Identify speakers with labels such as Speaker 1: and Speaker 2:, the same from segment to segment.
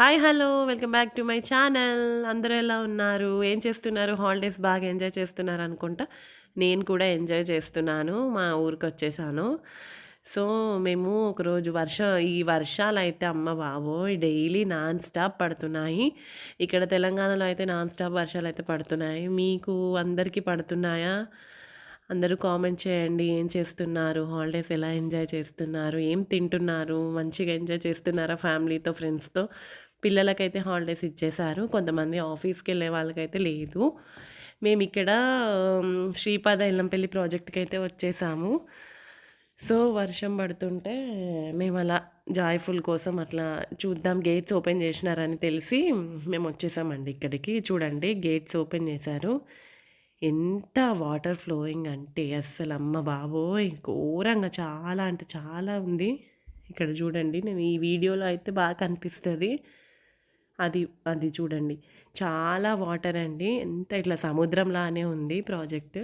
Speaker 1: Hi hello welcome back to my channel. అందరూ ఎలా ఉన్నారు? ఏం చేస్తున్నారు? హాలిడేస్ బాగా ఎంజాయ్ చేస్తున్నారు అనుకుంటా? నేను కూడా ఎంజాయ్ చేస్తున్నాను. మా ఊరికి వచ్చేసాను. సో మేము ఒకరోజు వర్షం ఈ వర్షాలు అయితే అమ్మ బాబోయ్! డైలీ నాన్ స్టాప్ పడుతున్నాయి. ఇక్కడ తెలంగాణలో అయితే నాన్ స్టాప్ వర్షాలు అయితే పడుతున్నాయి. మీకు అందరికీ పడుతున్నాయా? అందరూ కామెంట్ చేయండి. ఏం చేస్తున్నారు? హాలిడేస్ ఎలా ఎంజాయ్ చేస్తున్నారు? ఏం తింటున్నారు? మంచిగా ఎంజాయ్ చేస్తున్నారా ఫ్యామిలీతో ఫ్రెండ్స్తో? పిల్లలకైతే హాలిడేస్ ఇచ్చేశారు కొంతమంది ఆఫీస్కి వెళ్ళే వాళ్ళకైతే లేదు. మేము ఇక్కడ శ్రీపాద ఇల్లంపల్లి ప్రాజెక్ట్కి అయితే వచ్చేసాము. సో వర్షం పడుతుంటే మేము అలా జాయ్ఫుల్ కోసం అట్లా చూద్దాం గేట్స్ ఓపెన్ చేసినారని తెలిసి మేము వచ్చేసామండి ఇక్కడికి. చూడండి గేట్స్ ఓపెన్ చేశారు. ఎంత వాటర్ ఫ్లోయింగ్ అంటే అస్సలు అమ్మ బాబోయ్! ఘోరంగా చాలా అంటే చాలా ఉంది. ఇక్కడ చూడండి నేను ఈ వీడియోలో అయితే బాగా కనిపిస్తుంది. అది అది చూడండి. చాలా వాటర్ అండి. ఎంత ఇట్లా సముద్రంలానే ఉంది ప్రాజెక్ట్.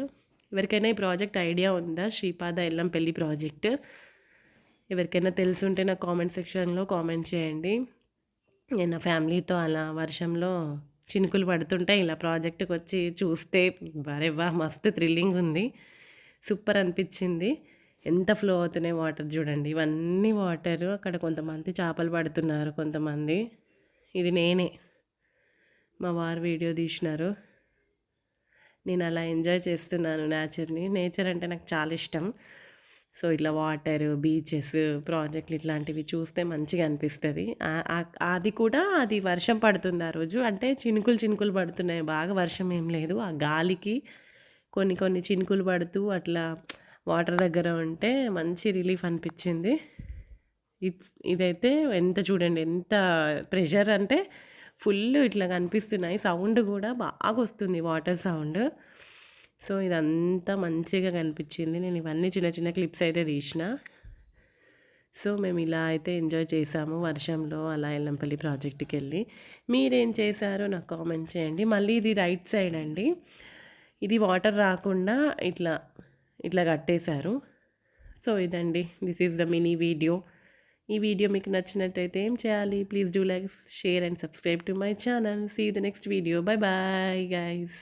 Speaker 1: ఎవరికైనా ఈ ప్రాజెక్ట్ ఐడియా ఉందా? శ్రీపాద ఎల్లంపల్లి ప్రాజెక్ట్. ఎవరికైనా తెలుసుంటే నా కామెంట్ సెక్షన్లో కామెంట్ చేయండి. నేను నా ఫ్యామిలీతో అలా వర్షంలో చినుకులు పడుతుంటే ఇలా ప్రాజెక్ట్కి వచ్చి చూస్తే వరే వా మస్తు థ్రిల్లింగ్ ఉంది. సూపర్ అనిపించింది. ఎంత ఫ్లో అవుతున్నాయి వాటర్ చూడండి. ఇవన్నీ వాటర్. అక్కడ కొంతమంది చేపలు పడుతున్నారు కొంతమంది. ఇది నేనే. మా వారు వీడియో తీసినారు. నేను అలా ఎంజాయ్ చేస్తున్నాను నేచర్ని. నేచర్ అంటే నాకు చాలా ఇష్టం. సో ఇట్లా వాటర్ బీచెస్ ప్రాజెక్టులు ఇట్లాంటివి చూస్తే మంచిగా అనిపిస్తుంది. అది కూడా అది వర్షం పడుతుంది ఆ రోజు. అంటే చినుకులు చినుకులు పడుతున్నాయి. బాగా వర్షం ఏం లేదు. ఆ గాలికి కొన్ని కొన్ని చినుకులు పడుతూ అట్లా వాటర్ దగ్గర ఉంటే మంచి రిలీఫ్ అనిపించింది. ఇదైతే ఎంత చూడండి ఎంత ప్రెషర్ అంటే ఫుల్ ఇట్లా కనిపిస్తున్నాయి. సౌండ్ కూడా బాగా వస్తుంది వాటర్ సౌండ్. సో ఇదంతా మంచిగా కనిపించింది. నేను ఇవన్నీ చిన్న చిన్న క్లిప్స్ అయితే తీసిన. సో మేము ఇలా అయితే ఎంజాయ్ చేసాము వర్షంలో అలా ఎల్లంపల్లి ప్రాజెక్ట్కి వెళ్ళి మీరేం చేశారో నాకు కామెంట్ చేయండి. మళ్ళీ ఇది రైట్ సైడ్ అండి. ఇది వాటర్ రాకుండా ఇట్లా ఇట్లా కట్టేశారు. సో ఇదండి. This is the mini video. ఈ వీడియో మీకు నచ్చినట్టయితే ఏం చేయాలి? Please do like share and subscribe to my channel see the next video bye bye guys